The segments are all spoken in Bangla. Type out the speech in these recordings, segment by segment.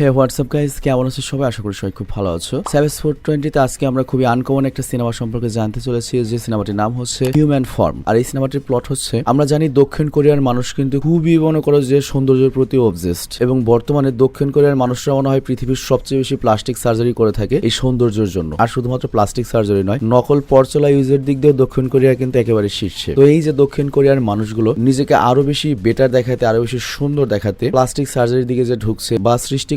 হে হোয়াটসঅ্যাপ গাইজ কেমন আছো সবাই? আশা করি সবাই খুব ভালো আছো। সেভেস ফোর টোয়েন্টিতে আজকে আমরা খুবই আনকমন একটা সিনেমা সম্পর্কে জানতে চলেছি, যে সিনেমাটির নাম হচ্ছে হিউম্যান ফর্ম আর এই সিনেমাটির প্লট হচ্ছে, আমরা জানি দক্ষিণ কোরিয়ার মানুষ কিন্তু খুবই মনে করো যে সৌন্দর্যের প্রতি অবজেস্ট এবং বর্তমানে দক্ষিণ কোরিয়ার মানুষরা মনে হয় পৃথিবীর সবচেয়ে বেশি প্লাস্টিক সার্জারি করে থাকে এই সৌন্দর্যের জন্য। আর শুধুমাত্র প্লাস্টিক সার্জারি নয়, নকল পরচলা ইউজের দিক দিয়েও দক্ষিণ কোরিয়া কিন্তু একেবারে শীর্ষে। তো এই যে দক্ষিণ কোরিয়ার মানুষগুলো, নিজেকে আরও বেশি বেটার দেখাতে, আরও বেশি সুন্দর দেখাতে প্লাস্টিক সার্জারির দিকে যে ঢুকছে বা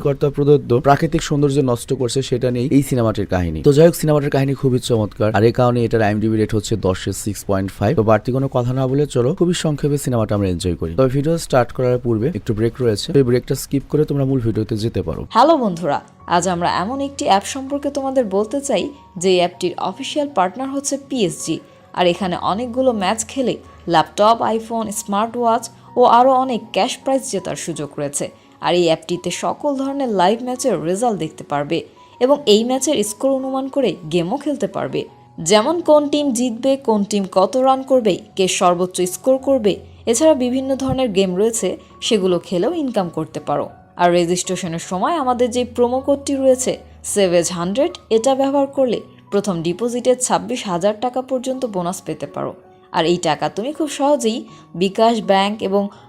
সৃষ্টিকর্তা প্রদত্ত প্রাকৃতিক সৌন্দর্য নষ্ট করছে সেটা নিয়ে এই সিনেমাটির কাহিনী। তো যাই হোক সিনেমাটির কাহিনী খুবই চমৎকার। আর এই কারণে এটার আইএমডিবি রেট হচ্ছে দশের সিক্স পয়েন্ট ফাইভ তো বাড়তি কোনো কথা না বলে চলো, খুবই সংক্ষেপে সিনেমাটা আমরা এনজয় করি। তবে ভিডিও স্টার্ট করার পূর্বে একটু ব্রেক রয়েছে। এই ব্রেকটা স্কিপ করে তোমরা মূল ভিডিওতে যেতে পারো। হ্যালো বন্ধুরা, আজ আমরা এমন একটি অ্যাপ সম্পর্কে তোমাদের বলতে চাই, যে অ্যাপটির অফিসিয়াল পার্টনার হচ্ছে পিএসজি আর এখানে অনেকগুলো ম্যাচ খেলে ল্যাপটপ আইফোন স্মার্ট ওয়াচ ও আরও অনেক ক্যাশ প্রাইজ জেতার সুযোগ রয়েছে। আর এই অ্যাপটিতে সকল ধরনের লাইভ ম্যাচের রেজাল্ট দেখতে পারবে এবং এই ম্যাচের স্কোর অনুমান করে গেমও খেলতে পারবে। যেমন কোন টিম জিতবে, কোন টিম কত রান করবে, কে সর্বোচ্চ স্কোর করবে, এছাড়া বিভিন্ন ধরনের গেম রয়েছে, সেগুলো খেলেও ইনকাম করতে পারো। আর রেজিস্ট্রেশনের সময় আমাদের যে প্রোমো কোডটি রয়েছে সেভেজ হান্ড্রেড এটা ব্যবহার করলে প্রথম ডিপোজিটে ছাব্বিশ হাজার টাকা পর্যন্ত বোনাস পেতে পারো। আর এই টাকা তুমি খুব সহজেই বিকাশ ব্যাংক এবং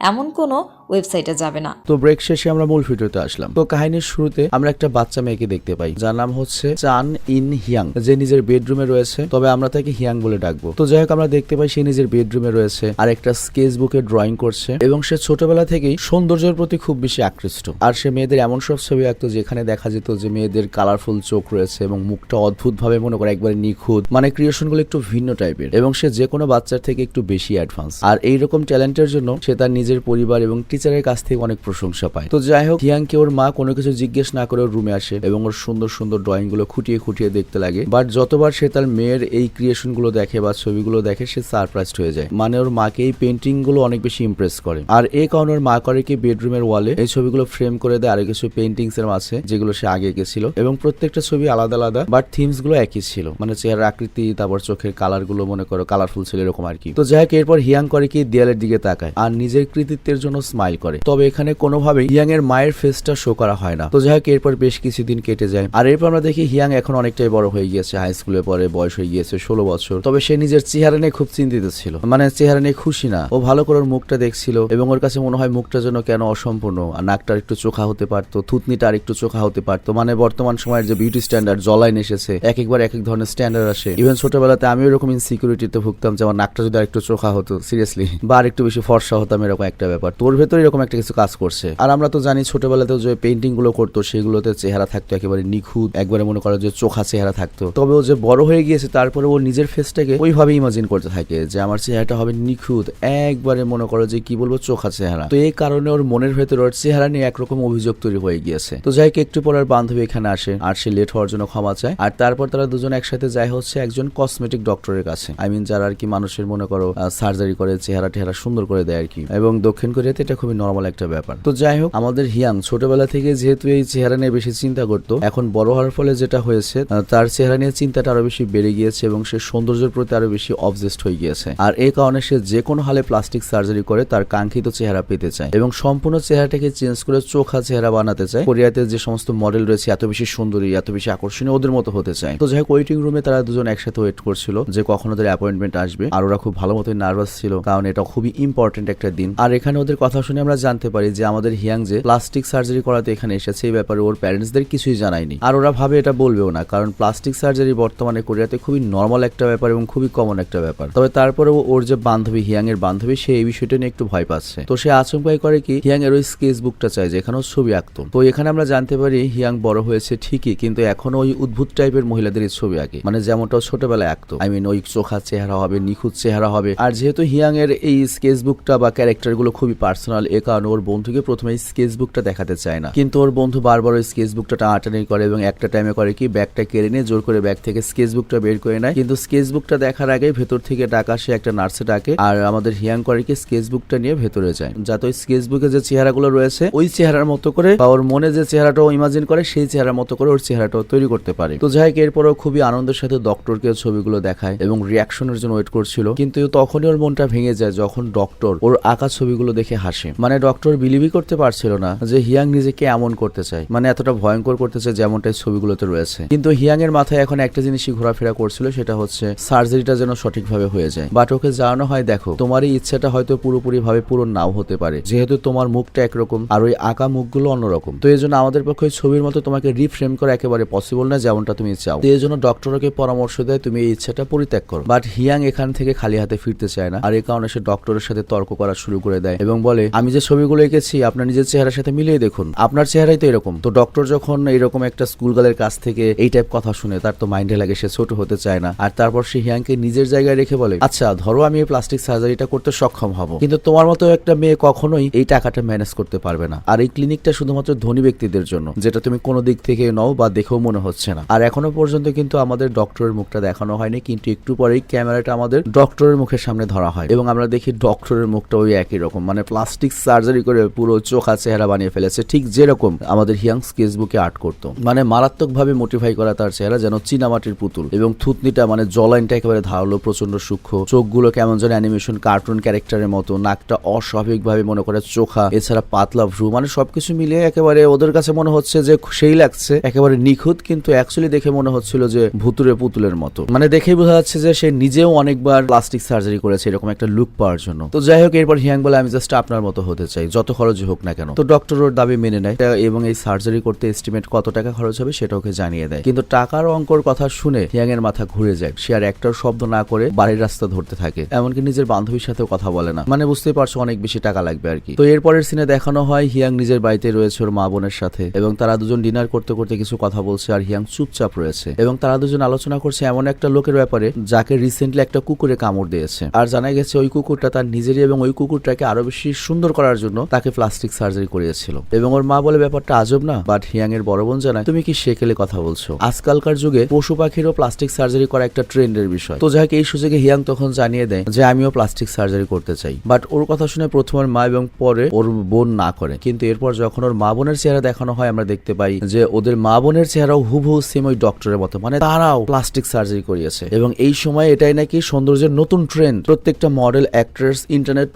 এমন কোনো ওয়েবসাইটে যাবে না। তো ব্রেক শেষে আমরা মূল ভিডিওতে আসলাম। তো কাহিনীর শুরুতে আমরা একটা বাচ্চা মেয়েকে দেখতে পাই, যার নাম হচ্ছে চান ইন হিয়াং। যে নিজের বেডরুমে রয়েছে, তবে আমরা তাকে হিয়াং বলে ডাকবো। তো যাই হোক, আমরা দেখতে পাই সে নিজের বেডরুমে রয়েছে আর একটা স্কেচ বুকে ড্রয়িং করছে এবং সে ছোটবেলা থেকেই সৌন্দর্যের প্রতি খুব বেশি আকৃষ্ট। আর সে মেয়েদের এমন সব ছবি আঁকতো যেখানে দেখা যেত যে মেয়েদের কালারফুল চোখ রয়েছে এবং মুখটা অদ্ভুত ভাবে মনে করে একবারে নিখুঁত মানে ক্রিয়েশনগুলো একটু ভিন্ন টাইপের এবং সে যে কোনো বাচ্চার থেকে একটু বেশি অ্যাডভান্স আর এইরকম ট্যালেন্টের জন্য সে তার নিজের পরিবার এবং টিচারের কাছ থেকে অনেক প্রশংসা পায়। তো যাই হোক, হিয়াংকে ওর মা কোনো কিছু জিজ্ঞেস না করে রুমে আসে এবং ওর সুন্দর সুন্দর ড্রয়িংগুলো খুঁটিয়ে খুঁটিয়ে দেখতে লাগে। বাট যতবার সে তার মেয়ের এই ক্রিয়েশনগুলো দেখে বা ছবিগুলো দেখে, সে সারপ্রাইজড হয়ে যায়। মানে ওর মাকে এই পেন্টিংগুলো অনেক বেশি ইমপ্রেস করে। আর এই কারণে ওর মা করে কি বেডরুমের ওয়ালে এই ছবিগুলো ফ্রেম করে দেয় আরও কিছু পেন্টিংস এর আছে যেগুলো সে আগে এঁকেছিল এবং প্রত্যেকটা ছবি আলাদা আলাদা বাট থিমসগুলো একই ছিল। মানে চেহারা আকৃতি, তারপর চোখের কালারগুলো মনে করো কালারফুল ছিল এরকম আর কি। তো যাই হোক, এরপর হিয়াং করে কি দেয়ালের দিকে তাকায়। আর নিজের কৃতিত্বের জন্য স্মাইল করে। তবে এখানে কোনোভাবেই হিয়াং এর মায়ের ফেসটা শো করা হয় না। তো যাই হোক, এরপর বেশ কিছুদিন কেটে যায়। আর এরপর আমরা দেখি হিয়াং এখন অনেকটাই বড় হয়ে গিয়েছে। হাই স্কুলে পরে বয়স হয়ে গিয়েছে, ষোলো বছর। তবে সে নিজের চেহারা নিয়ে খুব চিন্তিত ছিল। মানে চেহারা নিয়ে খুশি না। ও ভালো করে মুখটা দেখছিল এবং ওর কাছে মনে হয় মুখটা যেন কেন অসম্পূর্ণ। আর নাকটা একটু চোখা হতে পারতো, থুতনিটা আর একটু চোখা হতে পারতো। মানে বর্তমান সময়ের যে বিউটি স্ট্যান্ডার্ড জলাইন এসেছে, এক একবার এক এক ধরনের স্ট্যান্ডার্ড আসে। ইভেন ছোটবেলাতে আমি এরকম ইনসিকিউরিটিতে ভুগতাম যে আমার নাকটা যদি আর একটু চোখা হতো সিরিয়াসলি বা আর একটু বেশি ফর্সা হতাম এরকম একটা ব্যাপার। তোর ভেতরে এরকম একটা কিছু কাজ করছে। আর আমরা তো জানি ছোটবেলাতেও যে পেন্টিংগুলো করতো, সেগুলোতে চেহারা থাকতো একেবারে নিখুঁত, একবারে মনে করো যে চোখা চেহারা থাকতো। তবে ও যে বড় হয়ে গিয়েছে, তারপরে ও নিজের ফেসটাকে ওইভাবে ইমাজিন করতে থাকে যে আমার চেহারাটা হবে নিখুঁত, একবারে মনে করো যে কি বলব, চোখা চেহারা। তো এই কারণে ওর মনের ভেতরে ওর চেহারা নিয়ে একরকম অভিযোগ তৈরি হয়ে গিয়েছে। তো যাই হোক, একটু পর আর বান্ধবী এখানে আসে, আর সে লেট হওয়ার জন্য ক্ষমা চায়। আর তারপর তারা দুজন একসাথে যায় হচ্ছে একজন কসমেটিক ডক্টরের কাছে। আই মিন যারা আর কি মানুষের মনে করো সার্জারি করে চেহারা টেহারা সুন্দর করে দেয় আর কি। এবং দক্ষিণ কোরিয়াতে এটা খুবই নর্মাল একটা ব্যাপার। তো যাই হোক, আমাদের হিয়াং ছোটবেলা থেকে যেহেতু এই চেহারা নিয়ে বেশি চিন্তা করতো, এখন বড় হওয়ার ফলে যেটা হয়েছে তার চেহারা নিয়ে চিন্তাটা আরও বেশি বেড়ে গিয়েছে এবং সে সৌন্দর্যের প্রতি আরও বেশি অবজেস্ট হয়ে গিয়েছে। আর এই কারণে সে যে কোনো হালে প্লাস্টিক সার্জারি করে তার কাঙ্ক্ষিত চেহারা পেতে চায় এবং সম্পূর্ণ চেহারাটাকে চেঞ্জ করে চোখা চেহারা বানাতে চায়। কোরিয়াতে যে সমস্ত মডেল রয়েছে, এত বেশি সুন্দরী, এত বেশি আকর্ষণীয় ওদের মতো হতে চায়। তো যাই হোক ওয়েটিং রুমে তারা দুজন একসাথে ওয়েট করছিল যে কখন ওদের অ্যাপয়েন্টমেন্ট আসবে। আর ওরা খুব ভালো মতো নার্ভাস ছিল, কারণ এটা খুবই ইম্পর্টেন্ট একটা দিন। আর এখানে ওদের কথা শুনে আমরা জানতে পারি যে আমাদের হিয়াং যে প্লাস্টিক সার্জারি করাতে এখানে এসেছে, এই ব্যাপারে ওর প্যারেন্টসদের কিছুই জানায়নি। আর ওরা ভাবে এটা বলবেও না, কারণ প্লাস্টিক সার্জারি বর্তমানে কোরিয়াতে খুবই নর্মাল একটা ব্যাপার এবং খুবই কমন একটা ব্যাপার। তবে তারপরেও ওর যে বান্ধবী হিয়াং এর বান্ধবী, সে এই বিষয়টা নিয়ে একটু ভয় পাচ্ছে। তো সে আচমকাই করে কি হিয়াং এর ওই স্কেচ বুকটা চাই যেখানেও ছবি আঁকতো। তো এখানে আমরা জানতে পারি হিয়াং বড় হয়েছে ঠিকই, কিন্তু এখনও ওই উদ্ভুত টাইপের মহিলাদের ছবি আঁকে। মানে যেমনটা ছোটবেলায় আঁকতো। আই মিন ওই চোখা চেহারা হবে, নিখুঁত চেহারা হবে। আর যেহেতু হিয়াং এর এই স্কেচ বুকটা বা ক্যারেক্টার গুলো খুবই পার্সোনাল। এ কারণে ওর বন্ধুকে প্রথমে স্কেচবুকটা দেখাতে চায় না। কিন্তু ওর বন্ধু বারবার ওই স্কেচবুকটা টানাটানি করে এবং একটা টাইমে করে কি ব্যাগটা কেড়ে নিয়ে জোর করে ব্যাগ থেকে স্কেচবুকটা বের করে নেয়। কিন্তু স্কেচবুকটা দেখার আগে ভেতর থেকে ডাকা সে একটা নার্সে ডাকে আর আমাদের হিয়াং করে কি স্কেচবুকটা নিয়ে ভেতরে যায়। যাতে ওই স্কেচবুকে যে চেহারাগুলো রয়েছে, ওই চেহারার মতো করে বা ওর মনে যে চেহারাটা ইমাজিন করে, সেই চেহারার মতো করে ওর চেহারাটাও তৈরি করতে পারে। তো যাই হোক এরপরও খুবই আনন্দের সাথে ডক্টরকে ছবিগুলো দেখায় এবং রিয়াকশনের জন্য ওয়েট করছিল। কিন্তু তখনই ওর মনটা ভেঙে যায় যখন ডক্টর ওর আঁকা ছবিগুলো দেখে হাসে। মানে ডক্টর বিলিভই করতে পারছিল না যে হিয়াং নিজেকে এমন করতে চায়। মানে এতটা ভয়ঙ্কর করতে চায় যেমনটাই ছবিগুলোতে রয়েছে। কিন্তু হিয়াং এর মাথায় এখন একটা জিনিসই ঘোরাফেরা করছিল, সেটা হচ্ছে সার্জারিটা যেন সঠিকভাবে হয়ে যায়। বাট ওকে জানানো হয়, দেখো তোমার এই ইচ্ছাটা হয়তো পুরোপুরি ভাবে পূরণ নাও হতে পারে। যেহেতু তোমার মুখটা একরকম আর ওই আঁকা মুখগুলো অন্যরকম। তো এই জন্য আমাদের পক্ষে ছবির মতো তোমাকে রিফ্রেম করা একেবারে পসিবল না, যেমনটা তুমি চাও। তো এই জন্য ডক্টরকে পরামর্শ দেয়, তুমি এই ইচ্ছাটা পরিত্যাগ করো। বাট হিয়াং এখান থেকে খালি হাতে ফিরতে চায় না। আর এই কারণে সে ডক্টরের সাথে তর্ক করা শুরু করে দেয় এবং বলে, আমি যে ছবিগুলো এঁকেছি, আপনার নিজের চেহারার সাথে মিলিয়ে দেখুন। আপনার চেহারাই তো এরকম। তো ডক্টর যখন এরকম একটা স্কুল গার্লের কাছ থেকে এই টাইপ কথা শুনে, তার তো মাইন্ডে লাগে সে ছোট হতে চায় না। আর তারপর সে হিয়াংকে নিজের জায়গায় রেখে বলে আচ্ছা ধরো আমি এই প্লাস্টিক সার্জারিটা করতে সক্ষম হব। কিন্তু তোমার মতো একটা মেয়ে কখনোই এই টাকাটা ম্যানেজ করতে পারবে না। আর এই ক্লিনিকটা শুধুমাত্র ধনী ব্যক্তিদের জন্য, যেটা তুমি কোনো দিক থেকে নও বা দেখেও মনে হচ্ছে না। আর এখনও পর্যন্ত কিন্তু আমাদের ডক্টরের মুখটা দেখানো হয়নি, কিন্তু একটু পরেই ক্যামেরাটা আমাদের ডক্টরের মুখের সামনে ধরা হয়। এবং আমরা দেখি ডক্টরের মুখটা ওই একই রকম মানে প্লাস্টিক সার্জারি করে পুরো চোখা চেহারা বানিয়ে ফেলেছে। ঠিক যেরকম আমাদের হিয়াং স্কেচবুকে আর্ট করতো। মানে মারাত্মকভাবে মোটিফাই করা তার চেহারা যেন চীনামাটির পুতুল। এবং থুতনিটা মানে জলাইনটা একেবারে ধারালো প্রচণ্ড সূক্ষ্ম। চোখগুলো কেমন যেন অ্যানিমেশন কার্টুন ক্যারেক্টারের মতো, নাকটা অস্বাভাবিকভাবে মনে করে চোখা, এছাড়া পাতলা ভ্রু। মানে সবকিছু মিলিয়ে একেবারে ওদের কাছে মনে হচ্ছে যে সেই লাগছে। একেবারে নিখুঁত, কিন্তু অ্যাকচুয়ালি দেখে মনে হচ্ছিল যে ভুতুরে পুতুলের মতো। মানে দেখেই বোঝা যাচ্ছে যে সে নিজেও অনেকবার প্লাস্টিক সার্জারি করেছে, এরকম একটা লুক পাওয়ার জন্য। তো যাই হোক, এরপর হিয়াং বলে আমি জাস্ট আপনার মতো হতে চাই, যত খরচই হোক না কেন। তো ডক্টর ওর দাবি মেনে নেয় এবং এই সার্জারি করতে এস্টিমেট কত টাকা খরচ হবে সেটা ওকে জানিয়ে দেয়। কিন্তু টাকার অঙ্কর কথা শুনে হিয়াং এর মাথা ঘুরে যায়। সে আর একটার শব্দ না করে বাড়ির রাস্তা ধরতে থাকে। এমনকি নিজের বান্ধবীর সাথেও কথা বলে না। মানে বুঝতেই পারছ অনেক বেশি টাকা লাগবে আর কি। তো এরপরের সিনে দেখানো হয় হিয়াং নিজের বাড়িতে রয়েছে ওর মা বোনের সাথে এবং তারা দুজন ডিনার করতে করতে কিছু কথা বলছে আর হিয়াং চুপচাপ রয়েছে এবং তারা দুজন আলোচনা করছে এমন একটা লোকের ব্যাপারে যাকে রিসেন্টলি একটা কুকুরে কামড় দিয়েছে। আর জানা গেছে ওই কুকুরটা তার নিজেরই এবং ওই কুকুরটাকে আরও বেশি সুন্দর করার জন্য তাকে প্লাস্টিক সার্জারি করিয়েছিল। এবং ওর মা বলে, ব্যাপারটা আজব না বাট হিয়াং এর বড় বোন জানায়, তুমি কি সেকেলে কথা বলছো? আজকালকার যুগে পশু পাখিরও প্লাস্টিক সার্জারি করা একটা ট্রেন্ডের বিষয়। তো যাই এই সুযোগে হিয়াং তখন জানিয়ে দেয় যে, আমিও প্লাস্টিক সার্জারি করতে চাই। বাট ওর কথা শুনে প্রথম ওর মা এবং পরে ওর বোন না করে। কিন্তু এরপর যখন ওর মা বোনের চেহারা দেখানো হয়, আমরা দেখতে পাই যে, ওদের মা বোনের চেহারাও হুবহু সেম ওই ডক্টরের মতো। মানে তারাও প্লাস্টিক সার্জারি করিয়েছে। এবং এই সময় এটাই নাকি সৌন্দর্যের নতুন ট্রেন্ড প্রত্যেকটা মডেল অ্যাক্ট্রেস ইন্টারনেট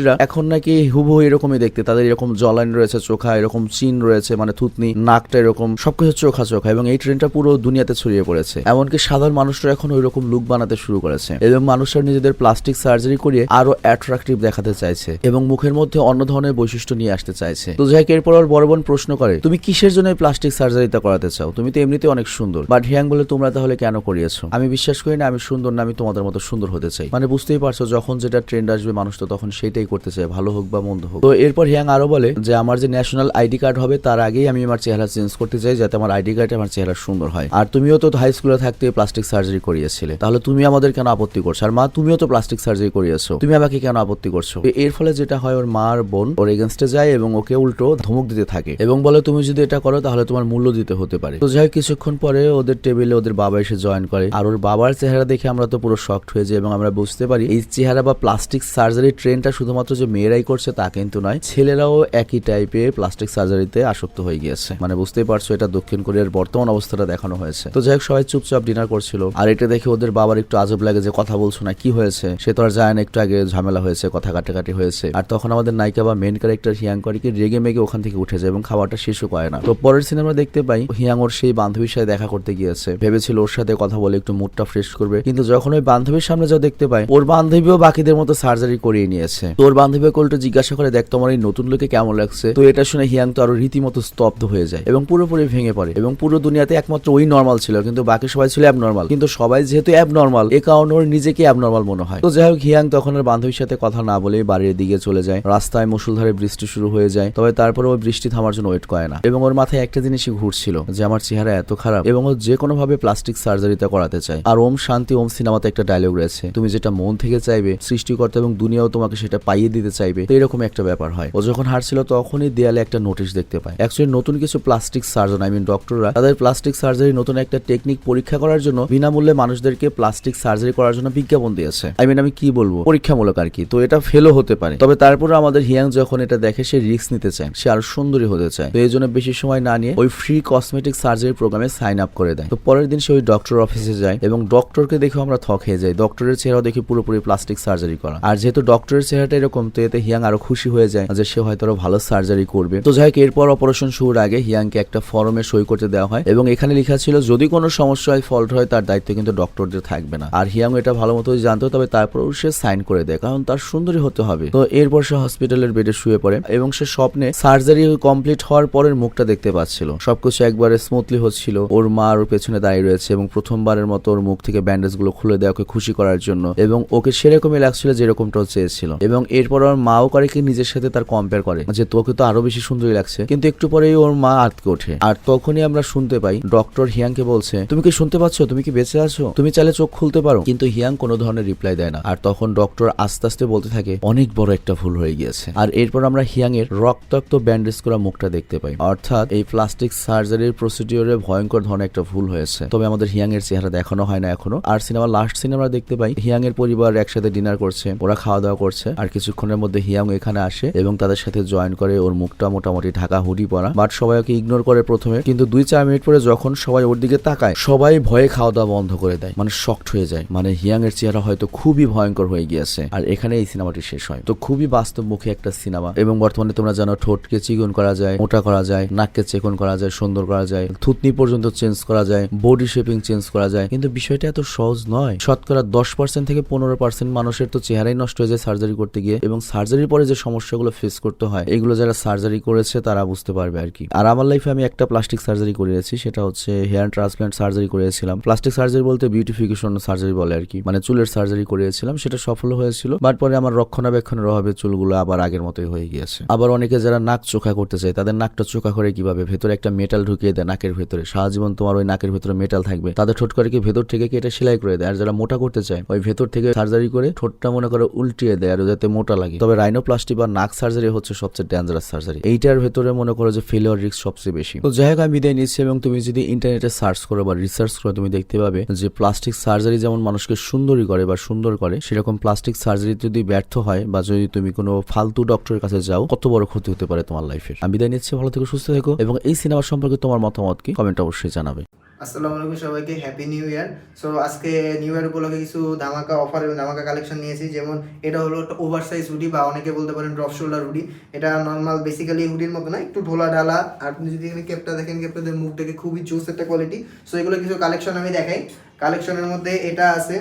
পার্সোনালিটিরা এখন নাকি হুবহু এরকমই দেখতে। তাদের এরকম জলাইন রয়েছে, চোখা, এরকম চিন রয়েছে মানে থুতনি, নাকটা এরকম, সবকিছু চোখা চোখা, এবং এই ট্রেন্ডটা পুরো দুনিয়াতে ছড়িয়ে পড়েছে। এমনকি সাধারণ মানুষরা এখন ওই রকম লুক বানাতে শুরু করেছে। এবং মানুষরা নিজেদের প্লাস্টিক সার্জারি করিয়ে আরও অ্যাট্রাকটিভ দেখাতে চাইছে, এবং মুখের মধ্যে অন্য ধরনের বৈশিষ্ট্য নিয়ে আসতে চাইছে। তো যাই এরপর ওর বড় বোন প্রশ্ন করে, তুমি কিসের জন্য প্লাস্টিক সার্জারিটা করাতে চাও? তুমি তো এমনিতে অনেক সুন্দর। বাট হিয়াং বলে তোমরা তাহলে কেন করিয়েছো? আমি বিশ্বাস করি না, আমি সুন্দর না, আমি তোমাদের মতো সুন্দর হতে চাই। মানে বুঝতেই পারছ, যখন যেটা ট্রেন্ড আসবে, মানুষ তো তখন সেটাই করতে চায় ভালো হোক বা মন্দ হোক। তো এরপর হিয়াং আরও বলে যে, আমার যে ন্যাশনাল আইডি কার্ড হবে, তার আগেই আমি আমার চেহারা চেঞ্জ করতে চাই, যাতে আমার আইডি কার্ডে আমার চেহারা সুন্দর হয়। আর তুমিও তো হাই স্কুলে থাকতে প্লাস্টিক সার্জারি করিয়েছিলে। তাহলে তুমি আমাদের কেন আপত্তি করছ? আর মা, তুমিও তো প্লাস্টিক সার্জারি করিয়েছো। তুমি আমাকে কেন আপত্তি করছ? এর ফলে যেটা হয়, ওর মা আর বোন ওর এগেনস্টে যায় এবং ওকে উল্টো ধমক দিতে থাকে। এবং বলে, তুমি যদি এটা করো, তাহলে তোমার মূল্য দিতে হতে পারে। তো যাই কিছুক্ষণ পরে ওদের টেবিলে ওদের বাবা এসে জয়েন করে। আর ওর বাবার চেহারা দেখে আমরা তো পুরো শক্ট হয়ে যাই এবং আমরা বুঝতে পারি, এই চেহারা বা প্লাস্টিক সার্জারি ট্রেনটা শুধুমাত্র যে মেয়েরাই করছে তা কিন্তু নয়, ছেলেরাও একই টাইপের প্লাস্টিক সার্জারিতে আসক্ত হয়ে গিয়েছে। মানে বুঝতেই পারছ, এটা দক্ষিণ কোরিয়ার বর্তমান অবস্থাটা দেখানো হয়েছে। তো যাই হোক, সবাই চুপচাপ ডিনার করছিল। আর এটা দেখে ওদের বাবার একটু আজব লাগে যে কথা বলছো না, কি হয়েছে? সে তো আর যায় না, একটু আগে ঝামেলা হয়েছে, কথা কাটাকাটি হয়েছে। আর তখন আমাদের নায়িকা বা মেন ক্যারেক্টার হিয়াং কি রেগে মেগে ওখান থেকে উঠে যায় এবং খাবারটা শেষও করে না। তো পরের সিনেমা দেখতে পাই, হিয়াং ওর সেই বান্ধবীর সাথে দেখা করতে গিয়েছে। ভেবেছিল ওর সাথে কথা বলে একটু মুডটা ফ্রেশ করবে। কিন্তু যখন ওই বান্ধবীর সামনে যা দেখতে পাই, ওর বান্ধবীও বাকিদের মতো সার্জারি করিয়ে নিয়েছে। তো ওর বান্ধবী কোলটা জিজ্ঞাসা করে দেখ, তোমার এই নতুন লোকে কেমন লাগছে? তো এটা শুনে হিয়াং তো আরও রীতিমতো স্তব্ধ হয়ে যায় এবং পুরোপুরি ভেঙে পড়ে এবং পুরো দুনিয়াতে একমাত্র ওই নর্মাল ছিল, কিন্তু বাকি সবাই ছিল অ্যাবনর্মাল কিন্তু সবাই যেহেতু অ্যাবনর্মাল এ কারণে ওর নিজেকে অ্যাবনর্মাল মনে হয়। তো যাই হোক হিয়াং তখন ওর বান্ধবীর সাথে কথা না বলে বাড়ির দিকে চলে যায়। রাস্তায় মুসুলধারে বৃষ্টি শুরু হয়ে যায়, তবে তারপরে ওই বৃষ্টি থামার জন্য ওয়েট করে না। এবং ওর মাথায় একটা জিনিসই ঘুরছিল যে আমার চেহারা এত খারাপ এবং ও যে কোনো ভাবে প্লাস্টিক সার্জারিটা করাতে চায়। আর ওম শান্তি, ওম সিনেমাতে একটা ডায়লগ রয়েছে, তুমি যেটা মন থেকে চাইবে, সৃষ্টিকর্তা এবং দুনিয়াও তোমাকে সেটা পাইয়ে দিতে চাইবে। তো এরকম একটা ব্যাপার হয়। ও যখন হারছিল তখনই দেয়ালে একটা নোটিশ দেখতে পায়। অ্যাকচুয়ালি নতুন কিছু প্লাস্টিক সার্জন আই মিন ডক্টররা তাদের প্লাস্টিক সার্জারি নতুন একটা টেকনিক পরীক্ষা করার জন্য বিনামূল্যে মানুষদেরকে প্লাস্টিক সার্জারি করার জন্য বিজ্ঞাপন দিয়েছে। আই মিন আমি কি বলব? পরীক্ষামূলক আর কি। তো এটা ফেলও হতে পারে। তবে তারপরে আমাদের হিয়াং যখন এটা দেখে, সে রিস্ক নিতে চায়। সে আরও সুন্দরী হতে চায়। তো এই জন্য বেশি সময় না নিয়ে ওই ফ্রি কসমেটিক সার্জারি প্রোগ্রামে সাইন আপ করে দেয়। তো পরের দিন সে ওই ডক্টর অফিসে যায় এবং ডক্টরকে দেখে আমরা থ খেয়ে যাই। ডক্টরের চেহারা দেখে পুরোপুরি প্লাস্টিক সার্জারি করা। আর যেহেতু ডক্টরের চেহারাটা এরকম, তো এতে হিয়াং আরও খুশি হয়ে যায় যে সে হয়তো আরও ভালো সার্জারি করবে। তো যাই হোক, এরপর অপারেশন শুরুর আগে হিয়াংকে একটা ফর্মে সই করতে দেওয়া হয় এবং এখানে লেখা ছিল, যদি কোনো সমস্যা হয় ফল্ট হয়, তার দায়িত্ব কিন্তু ডক্টরদের থাকবে না। আর হিয়াং এটা ভালো মতো জানতো, তবে তারপরেও সে সাইন করে দেয়, কারণ তার সুন্দরী হতে হবে। তো এরপর সে হসপিটালের বেডে শুয়ে পড়ে এবং সে স্বপ্নে সার্জারি কমপ্লিট হওয়ার পরের মুখটা দেখতে পাচ্ছিল। সবকিছু একবারে স্মুথলি হচ্ছিল। ওর মা ওর পেছনে দাঁড়িয়ে রয়েছে এবং প্রথমবারের মতো ওর মুখ থেকে ব্যান্ডেজগুলো খুলে দেওয়া ওকে খুশি করার জন্য এবং ওকে সেরকমই লাগছিল যেরকমটা চেয়েছিল। এবং এরপর ওর মাও করে কি নিজের সাথে তার কম্পেয়ার করে। যে তোকে তো আরও বেশি সুন্দরী লাগছে। কিন্তু একটু পরেই ওর মা আটকে ওঠে। আর তখনই আমরা শুনতে পাই ডক্টর হিয়াংকে বলছে, তুমি কি শুনতে পাচ্ছ? তুমি কি বেঁচে আছো? তুমি চাইলে চোখ খুলতে পারো। কিন্তু হিয়াং কোনো ধরনের রিপ্লাই দেয় না। আর তখন ডক্টর আস্তে আস্তে বলতে থাকে, অনেক বড় একটা ভুল হয়ে গিয়েছে। আর এরপর আমরা হিয়াং এর রক্তাক্ত ব্যান্ডেজ করা মুখটা দেখতে পাই। অর্থাৎ এই প্লাস্টিক সার্জারির প্রসিডিওরে ভয়ঙ্কর ধরনের একটা ভুল হয়েছে। তবে আমাদের হিয়াং এর চেহারা দেখানো হয় না এখনও। আর সিনেমা লাস্ট সিনেমা দেখতে পাই হিয়াং এর পরিবার একসাথে ডিনার করছে, ওরা খাওয়া দাওয়া করছে। আর কিছুক্ষণের মধ্যে হিয়াং এখানে আসে এবং তাদের সাথে জয়েন করে ওর মুখটা মোটামুটি ঢাকা হুডি পরা। বাট সবাই ওকে ইগনোর করে প্রথমে, কিন্তু দুই চার মিনিট পরে যখন সবাই ওর দিকে তাকায়, সবাই ভয়ে খাওয়া দাওয়া বন্ধ করে দেয়। মানে শক্ট হয়ে যায়। মানে হিয়াং এর চেহারা হয়তো খুবই ভয়ঙ্কর হয়ে গিয়েছে। আর এখানে এই সিনেমাটি শেষ হয়। তো খুবই বাস্তব মুখী একটা সিনেমা। এবং বর্তমানে তোমরা জানো, ঠোঁটকে চিকন করা যায়, মোটা করা যায়, নাককে চেকন করা যায়, সুন্দর করা যায়, থুতনি পর্যন্ত চেঞ্জ করা যায়, বডি শেপিং চেঞ্জ করা যায়। কিন্তু বিষয়টা এত সহজ নয়। শতকরা দশ পার্সেন্ট থেকে পনেরো পার্সেন্ট মানুষের তো চেহারাই নষ্ট হয়ে যায় সার্জারি করতে গিয়ে। এবং সার্জারির পরে যে সমস্যাগুলো ফেস করতে হয়, এগুলো যারা সার্জারি করেছে তারা বুঝতে পারবে আর কি। আর আমার লাইফে আমি একটা প্লাস্টিক সার্জারি করেছি সেটা হচ্ছে হেয়ার ট্রান্সপ্লান্ট সার্জারি করেছিলাম প্লাস্টিক সার্জারি বলতে বিউটিফিকেশন সার্জারি বলে আর কি। মানে চুলের সার্জারি করিয়েছিলাম, সেটা সফল হয়েছিল বাট পরে আমার রক্ষণাবেক্ষণের অভাবে চুলগুলো আবার আগের মতোই হয়ে গিয়েছে। আবার অনেকে যারা নাক চোখা করতে চায়, তাদের নাকটা চোখা করে কীভাবে? ভেতরে একটা মেটাল ঢুকিয়ে দেয় নাকের ভেতরে। সারা জীবন তোমার ওই নাকের ভেতরে মেটাল থাকবে। তাদের ঠোঁট করে কি ভেতর থেকে কি এটা সেলাই করে দেয়? আর যারা মোটা করতে চায়, ওই ভেতর থেকে সার্জারি করে ঠোঁটটা মনে করে উল্টিয়ে দেয়, আর যাতে মোটা লাগে। তবে রাইনোপ্লাস্টি বা নাক সার্জারি হচ্ছে সবচেয়ে ডেঞ্জারাস সার্জারি এইটার ভেতরে মনে করো যে ফেলিওর রিস্ক সবচেয়ে বেশি। তো যাই হোক, আমি বিদায় নিচ্ছি এবং তুমি যদি ইন্টারনেটে সার্চ করো বা রিসার্চ করো, তুমি দেখতে পাবে যে প্লাস্টিক সার্জারি যেমন মানুষকে সুন্দরী করে বা সুন্দর করে, সেরকম প্লাস্টিক সার্জারি যদি ব্যর্থ হয় বা যদি তুমি কোনো ফালতু ডক্টরের কাছে যাও, কত বড় ক্ষতি হতে পারে তোমার লাইফের আমি বিদায় নিচ্ছি, ভালো থেকে, সুস্থ থেকো এবং এই সিনেমা সম্পর্কে তোমার মতামত কি? কমেন্ট অবশ্যই জানাবে। আসসালামু আলাইকুম সবাইকে হ্যাপি নিউ ইয়ার সো আজকে নিউ ইয়ার উপলক্ষে কিছু ধামাকা অফার এবং ধামাকা কালেকশন নিয়েছি। যেমন এটা হলো একটা ওভার সাইজ হুডি বা অনেকে বলতে পারেন ড্রপ শোল্ডার হুডি এটা নর্মাল বেসিক্যালি হুডির মতো না, একটু ঢোলা ঢালা আর আপনি যদি এখানে কেপটা দেখেন কেপটাদের মুখ দেখে খুবই জোস একটা কোয়ালিটি সো এগুলো কিছু কালেকশন আমি দেখাই। কালেকশনের মধ্যে এটা আছে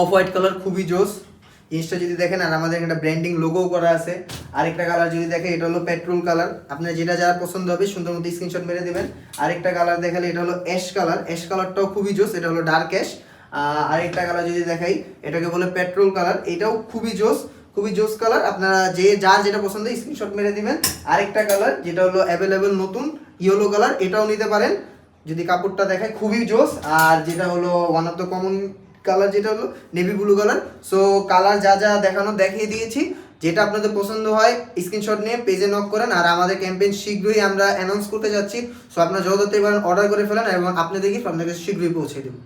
অফ হোয়াইট কালার খুবই জোস। জিনিসটা যদি দেখেন, আর আমাদের একটা ব্র্যান্ডিং লোগো করা আছে, আরেকটা কালার যদি দেখেন, এটা হলো পেট্রোল কালার আপনার যেটা যারা পছন্দ হবে, সুন্দর মতো স্ক্রিনশট মেরে দেবেন। আরেকটা কালার দেখালে এটা হলো অ্যাশ কালার অ্যাশ কালারটাও খুবই জোস, এটা হলো ডার্ক অ্যাশ আরেকটা কালার যদি দেখাই, এটাকে বলে পেট্রোল কালার এটাও খুবই জোস খুবই জোস কালার আপনারা যে যার যেটা পছন্দ স্ক্রিনশট মেরে দিবেন। আরেকটা কালার যেটা হলো অ্যাভেলেবেল নতুন ইয়েলো কালার এটাও নিতে পারেন। যদি কাপড়টা দেখায়, খুবই জোস। আর যেটা হলো one of the common colour যেটা হলো navy blue colour. So colour যা যা দেখানো দেখিয়ে দিয়েছি। যেটা আপনাদের পছন্দ হয় স্ক্রিনশট নিয়ে পেজে নক করেন। আর আমাদের ক্যাম্পেইন শীঘ্রই আমরা অ্যানাউন্স করতে যাচ্ছি। সো আপনারা যত পারেন অর্ডার করে ফেলেন এবং আপনাদেরকে আপনাদের শীঘ্রই পৌঁছে দেবো।